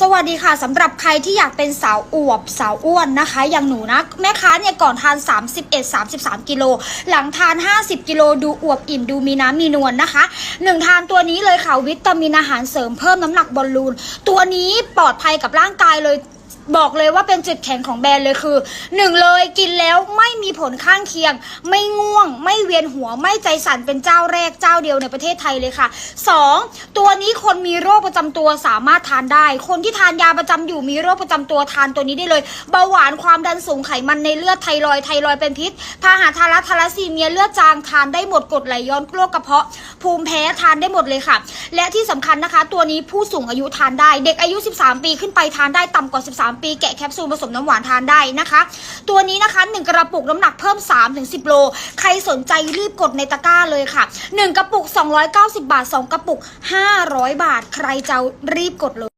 สวัสดีค่ะสำหรับใครที่อยากเป็นสาวอวบสาวอ้วนนะคะ อย่างหนูนะแม่ค้าเนี่ยก่อนทาน 31 33 กิโล หลังทาน 50 กิโลดูอวบอิ่มดูมีน้ำมีนวลนะคะหนึ่งทานตัวนี้เลยค่ะวิตามินอาหารเสริมเพิ่มน้ำหนักบอลลูน ตัวนี้ปลอดภัยกับร่างกายเลย บอกเลยว่าเป็นจุดแข็งของแบรนด์เลยคือหนึ่งเลยกินแล้วไม่มีผลข้างเคียง ไม่ง่วง ไม่เวียนหัวไม่ใจสั่นเป็นเจ้าแรกเจ้าเดียวในประเทศไทยเลยค่ะสองตัวนี้คนมีโรคประจำตัวสามารถทานได้ คนที่ทานยาประจำอยู่มีโรคประจำตัวทานตัวนี้ได้เลย เบาหวานความดันสูงไขมันในเลือดไทรอยไทรอยเป็นพิษพาหะทารัทารัซีเมียเลือดจางทานได้หมดกดไหลย้อนโรคกระเพาะ ภูมิแพ้ทานได้หมดเลยค่ะ และที่สำคัญนะคะ ตัวนี้ผู้สูงอายุทานได้ เด็กอายุ 13 ปีขึ้นไปทานได้ต่ำกว่า 13 ปีแกะแคปซูลผสมน้ำหวานทานได้นะคะ ตัวนี้นะคะ 1 กระปุกน้ำหนักเพิ่ม 3-10 โล ใครสนใจรีบกดในตะกร้าเลยค่ะ 1 กระปุก 290 บาท 2 กระปุก 500 บาท ใครจะรีบกดเลย